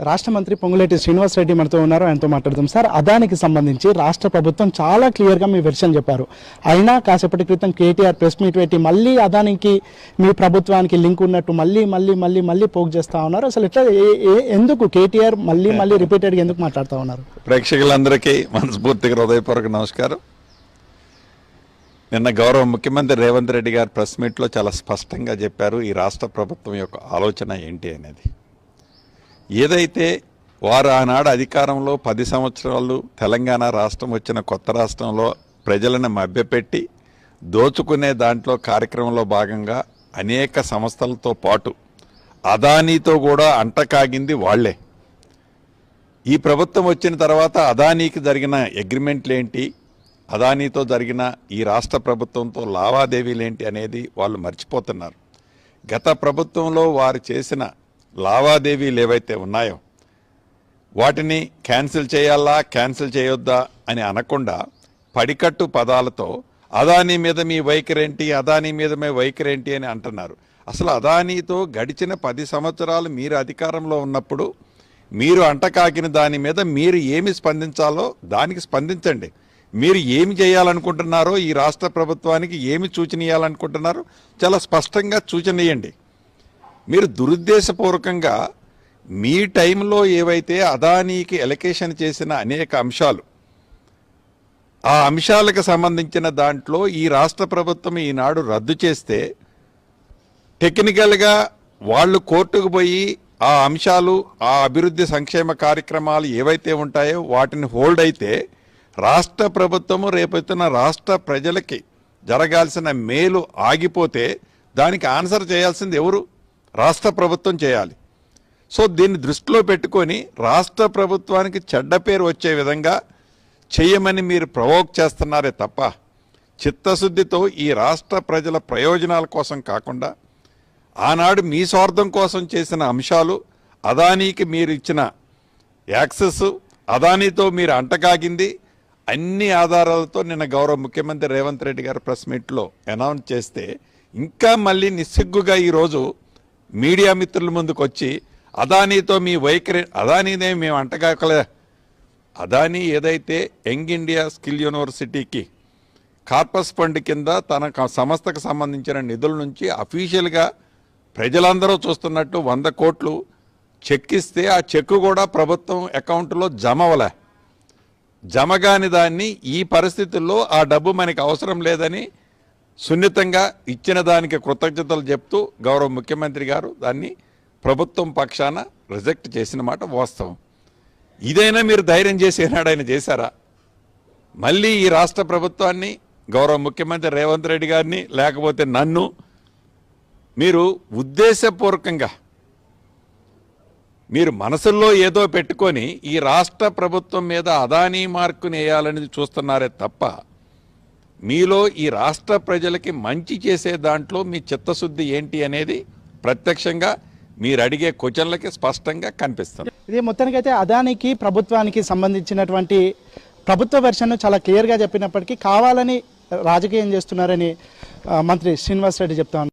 రాష్ట్ర మంత్రి పొంగులేటి శ్రీనివాస్ రెడ్డి మనతో ఉన్నారు ఆయనతో మాట్లాడుతాం సార్ అదానికి సంబంధించి రాష్ట్ర ప్రభుత్వం చాలా క్లియర్గా మీ వెర్షన్ చెప్పారు. అయినా కాసేపటి క్రితం కేటీఆర్ ప్రెస్ మీట్ పెట్టి మళ్ళీ అదానికి మీ ప్రభుత్వానికి లింక్ ఉన్నట్టు మళ్ళీ మళ్ళీ మళ్ళీ మళ్ళీ పోక్ చేస్తా ఉన్నారు. అసలు ఎట్లా ఏ- ఏ- ఎందుకు కేటీఆర్ మళ్ళీ మళ్ళీ రిపీటెడ్గా ఎందుకు మాట్లాడుతూ ఉన్నారు? ప్రేక్షకులందరికీ మనస్ఫూర్తిగా హృదయపూర్వక నమస్కారం. నిన్న గౌరవ ముఖ్యమంత్రి రేవంత్ రెడ్డి గారు ప్రెస్ మీట్లో చాలా స్పష్టంగా చెప్పారు ఈ రాష్ట్ర ప్రభుత్వం యొక్క ఆలోచన ఏంటి అనేది. ఏదైతే వారు ఆనాడు అధికారంలో పది సంవత్సరాలు తెలంగాణ రాష్ట్రం వచ్చిన కొత్త రాష్ట్రంలో ప్రజలను మభ్యపెట్టి దోచుకునే దాంట్లో కార్యక్రమంలో భాగంగా అనేక సంస్థలతో పాటు అదానీతో కూడా అంటకాగింది వాళ్ళే. ఈ ప్రభుత్వం వచ్చిన తర్వాత అదానీకి జరిగిన అగ్రిమెంట్లు ఏంటి అదానీతో జరిగిన ఈ రాష్ట్ర ప్రభుత్వంతో లావాదేవీలు ఏంటి అనేది వాళ్ళు మర్చిపోతున్నారు. గత ప్రభుత్వంలో వారు చేసిన లావాదేవీలు ఏవైతే ఉన్నాయో వాటిని క్యాన్సిల్ చేయాలా క్యాన్సిల్ చేయొద్దా అని అనకుండా పడికట్టు పదాలతో అదానీ మీద మీ వైఖరేంటి అదానీ మీద మీ వైఖరేంటి అని అంటున్నారు. అసలు అదానీతో గడిచిన పది సంవత్సరాలు మీరు అధికారంలో ఉన్నప్పుడు మీరు అంటకాకిన దాని మీద మీరు ఏమి స్పందించాలో దానికి స్పందించండి. మీరు ఏమి చేయాలనుకుంటున్నారో ఈ రాష్ట్ర ప్రభుత్వానికి ఏమి సూచన ఇవ్వాలనుకుంటున్నారో చాలా స్పష్టంగా సూచన ఇవ్వండి మీరు దురుద్దేశపూర్వకంగా మీ టైంలో ఏవైతే అదానీకి ఎలకేషన్ చేసిన అనేక అంశాలు ఆ అంశాలకు సంబంధించిన దాంట్లో ఈ రాష్ట్ర ప్రభుత్వం ఈనాడు రద్దు చేస్తే టెక్నికల్గా వాళ్ళు కోర్టుకు పోయి ఆ అంశాలు ఆ అభివృద్ధి సంక్షేమ కార్యక్రమాలు ఏవైతే ఉంటాయో వాటిని హోల్డ్ అయితే రాష్ట్ర ప్రభుత్వము రేపొద్దున రాష్ట్ర ప్రజలకి జరగాల్సిన మేలు ఆగిపోతే దానికి ఆన్సర్ చేయాల్సింది ఎవరు? రాష్ట్ర ప్రభుత్వం చేయాలి. సో దీన్ని దృష్టిలో పెట్టుకొని రాష్ట్ర ప్రభుత్వానికి చెడ్డ పేరు వచ్చే విధంగా చేయమని మీరు ప్రవోక్ చేస్తున్నారే తప్ప చిత్తశుద్ధితో ఈ రాష్ట్ర ప్రజల ప్రయోజనాల కోసం కాకుండా ఆనాడు మీ స్వార్థం కోసం చేసిన అంశాలు అదానీకి మీరు ఇచ్చిన యాక్సెస్ అదానీతో మీరు అంటకాగింది అన్ని ఆధారాలతో నిన్న గౌరవ ముఖ్యమంత్రి రేవంత్ రెడ్డి గారు ప్రెస్ మీట్లో అనౌన్స్ చేస్తే ఇంకా మళ్ళీ నిస్సిగ్గుగా ఈరోజు మీడియా మిత్రుల ముందుకు వచ్చి అదానీతో మీ వైఖరి అదానీనే మేము అంటగాకలే. అదానీ ఏదైతే యంగ్ ఇండియా స్కిల్ యూనివర్సిటీకి కార్పస్ ఫండ్ కింద తన సంస్థకు సంబంధించిన నిధుల నుంచి అఫీషియల్గా ప్రజలందరూ చూస్తున్నట్టు వంద కోట్లు చెక్ ఇస్తే ఆ చెక్ కూడా ప్రభుత్వం అకౌంట్లో జమ అవలే జమ కాని దాన్ని ఈ పరిస్థితుల్లో ఆ డబ్బు మనకి అవసరం లేదని సున్నితంగా ఇచ్చిన దానికి కృతజ్ఞతలు చెప్తూ గౌరవ ముఖ్యమంత్రి గారు దాన్ని ప్రభుత్వం పక్షాన రిజెక్ట్ చేసిన మాట వాస్తవం. ఇదైనా మీరు ధైర్యం చేసి ఏనాడు ఆయన చేశారా? మళ్ళీ ఈ రాష్ట్ర ప్రభుత్వాన్ని గౌరవ ముఖ్యమంత్రి రేవంత్ రెడ్డి గారిని లేకపోతే నన్ను మీరు ఉద్దేశపూర్వకంగా మీరు మనసుల్లో ఏదో పెట్టుకొని ఈ రాష్ట్ర ప్రభుత్వం మీద అదానీ మార్కుని వేయాలని చూస్తున్నారే తప్ప మీలో ఈ రాష్ట్ర ప్రజలకి మంచి చేసే దాంట్లో మీ చిత్తశుద్ధి ఏంటి అనేది ప్రత్యక్షంగా మీరు అడిగే క్వశ్చన్లకి స్పష్టంగా కనిపిస్తుంది. ఇది మొత్తానికైతే అదానికి ప్రభుత్వానికి సంబంధించినటువంటి ప్రభుత్వ వెర్షన్ చాలా క్లియర్గా చెప్పినప్పటికీ కావాలని రాజకీయం చేస్తున్నారని మంత్రి శ్రీనివాస్ రెడ్డి చెప్తా